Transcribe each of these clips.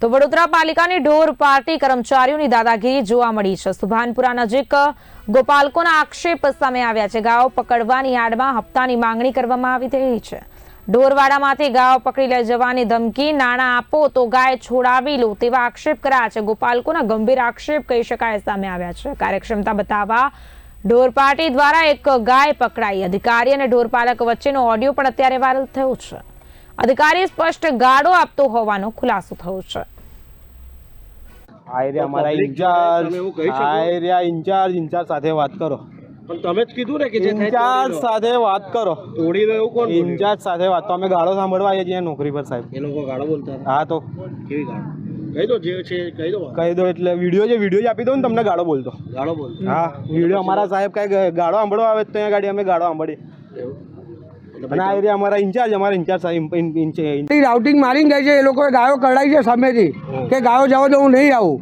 તો વડોદરા પાલિકાની ઢોર પાર્ટી કર્મચારીઓની દાદાગીરી જોવા મળી છે. સુભાનપુરા નજીક ગોપાલકોના આક્ષેપ સામે આવ્યા છે. ગાયો પકડવાની આડમાં હપ્તાની માંગણી કરવામાં આવી રહી છે. ઢોરવાડામાંથી ગાયો પકડી લઈ જવાની ધમકી, નાણાં આપો તો ગાય છોડાવી લો તેવા આક્ષેપ કર્યા છે. ગોપાલકોના ગંભીર આક્ષેપ કહી શકાય સામે આવ્યા છે. કાર્યક્ષમતા બતાવવા ઢોર પાર્ટી દ્વારા એક ગાય પકડાઈ. અધિકારી અને ઢોરપાલક વચ્ચેનો ઓડિયો પણ અત્યારે વાયરલ થયો છે. અધિકારી સ્પષ્ટ ગાળો આપતો હોવાનો ખુલાસો થયો છે. આ એરિયા અમારા ઇન્ચાર્જ. તમે એવું કહી શકો? આ એરિયા ઇન્ચાર્જ ઇન્ચાર્જ સાથે વાત કરો. પણ તમે જ કીધું ને કે જે ઇન્ચાર્જ સાથે વાત કરો. તોડી રહ્યો કોણ ઇન્ચાર્જ સાથે વાત. તો અમે ગાળો સાંભળવા આવીએ છીએ નોકરી પર સાહેબ. એ લોકો ગાળો બોલતા હા તો. કેવી ગાળો? કહી દો જે છે કહી દો કહી દો એટલે વીડિયો જે વીડિયો જ આપી દો ને તમને ગાળો બોલતો. ગાળો બોલ હા વીડિયો અમારા સાહેબ કઈ ગાળો સાંભળવા આવે તો અહીંયા ગાડી અમે ગાળો સાંભળીએ. એવું. અને આ એરિયા અમારા ઇન્ચાર્જ અમારા ઇન્ચાર્જ સાહેબ રાઉટિંગ મારીને ગઈ છે એ લોકોએ ગાયો કઢાઈ છે સામેથી કે ગાયો જવા તો હું નહીં આવું.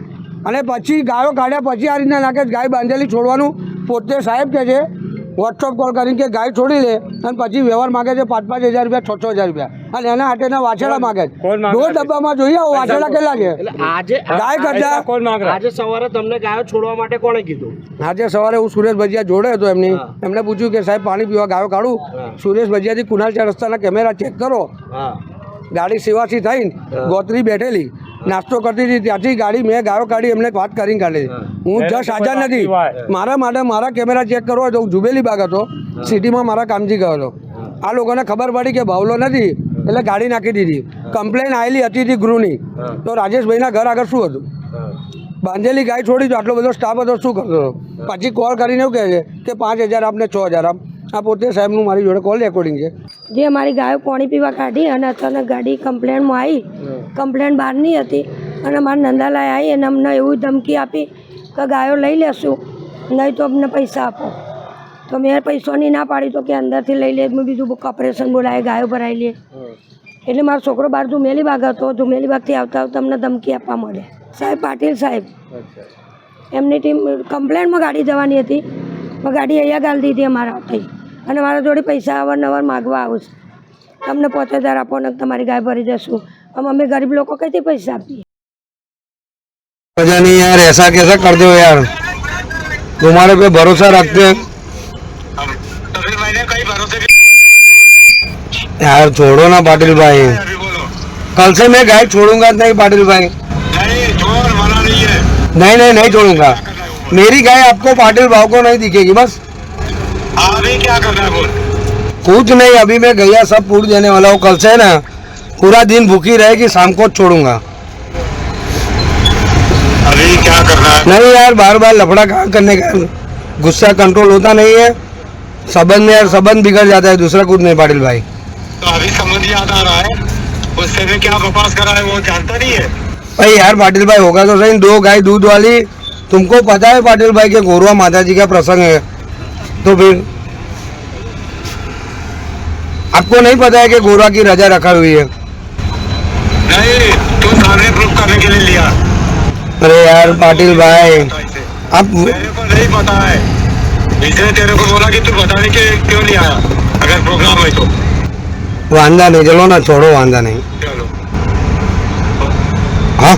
અને પછી ગાયો કાઢ્યા પછી આ રીતના નાખે ગાય બાંધેલી છોડવાનું. પોતે સાહેબ કહે છે વોટ્સઅપ કોલ કરીને કે ગાય છોડી લે અને પછી વ્યવહાર માગે છે પાંચ પાંચ હજાર રૂપિયા છ છ હજાર રૂપિયા. અને એના હાથેના વાછેડા માગે છે. દો ડબ્બામાં જોઈએ આવો વાછેડા કેટલા છે? આજે ગાય કરતા આજે સવારે તમને ગાયો છોડવા માટે કોણે કીધું? આજે સવારે હું સુરેશ ભજીયા જોડે હતો એમની. એમણે એમને પૂછ્યું કે સાહેબ પાણી પીવા ગાયો કાઢું? સુરેશ ભજીયાથી કુનાલ ચાર રસ્તાના કેમેરા ચેક કરો. ગાડી સેવાથી થઈને ગોત્રી બેઠેલી. નાસ્તો કરતી હતી. ત્યાંથી ગાડી મેં ગાયો કાઢી એમને વાત કરીને કાઢી. હું. જસ્ટ હાજર નથી. મારા માટે મારા કેમેરા ચેક કરવા તો હું જુબેલી બાગ હતો. સિટીમાં મારા કામથી ગયો હતો. આ લોકોને ખબર પડી કે ભાવલો નથી એટલે ગાડી નાખી દીધી. કમ્પ્લેન આવેલી હતી હતી ગૃહની. તો રાજેશભાઈના ઘર આગળ શું હતું? બાંધેલી ગાય છોડી તો આટલો બધો સ્ટાફ હતો શું કરતો હતો? પછી કોલ કરીને એવું કહે છે કે પાંચ હજાર આપને છ હજાર આપ. આ પોતે સાહેબનું મારી જોડે કોલ રેકોર્ડિંગ છે. જે મારી ગાયો પાણી પીવા કાઢી અને અચાનક ગાડી કમ્પ્લેનમાં આવી. કમ્પ્લેન બહારની હતી. અને મારા નંદાલાય આવી અને અમને એવી ધમકી આપી કે ગાયો લઈ લેશું. નહીં તો અમને પૈસા આપો. તો મેં પૈસાની ના પાડી તો કે અંદરથી લઈ લે. મેં બીજું ઓપરેશન બોલાવે ગાયો ભરાઈ લે. એટલે મારો છોકરો બહાર ધુમેલી બાગ હતો. ધુમેલી બાગથી આવતા આવતા અમને ધમકી આપવા મળે. સાહેબ પાટીલ સાહેબ. એમની ટીમ કમ્પ્લેનમાં ગાડી જવાની હતી. પણ ગાડી અહીંયા ગાલી દીધી અમારા થઈ. અને મારા જોડે પૈસા અવારનવાર માગવા આવું છે તમને પાંચ હજાર આપો ને તમારી ગાય ભરી જશું આમ અમે ગરીબ લોકો કઈથી પૈસા આપીએ वजह नहीं यार ऐसा कैसा कर दो यार तुम्हारे पे भरोसा रखते हैं तो फिर मैंने कई भरोसे भी यार छोड़ो ना पाटिल भाई अभी बोलो कल से मैं गाय छोड़ूंगा नहीं पाटिल भाई नहीं जोर मना नहीं है नहीं नहीं नहीं छोड़ूंगा मेरी गाय आपको पाटिल भाव को नहीं दिखेगी बस अभी क्या करना है बोल? कुछ नहीं अभी मैं गैया सब पूछ देने वाला हूँ कल से ना पूरा दिन भूखी रहेगी शाम को छोड़ूँगा। अभी क्या कर रहा है? नहीं यार बार बार लफड़ा कहाँ करने का गुस्सा कंट्रोल होता नहीं है। संबंध में यार संबंध बिगड़ जाता है दूसरा कुछ नहीं पाटिल भाई। तो अभी समझ याद आ रहा है उससे भी क्या बकवास करा है वो जानता नहीं है। भाई यार पाटिल भाई होगा तो सही दो गाय दूध वाली तुमको पता है पाटिल भाई के गोरुआ माता जी का प्रसंग है। तो फिर आपको नहीं पता है कि गोरुआ की रजा रखा हुई है। नहीं तू प्रूफ करने के लिए लिया। अरे यार पाटिल भाई आप मेरे को नहीं पता है। इसने तेरे को बोला कि तू बताने के क्यों नहीं आया अगर प्रोग्राम है तो। वांदा नहीं चलो ना छोड़ो वांदा नहीं। चलो। हाँ।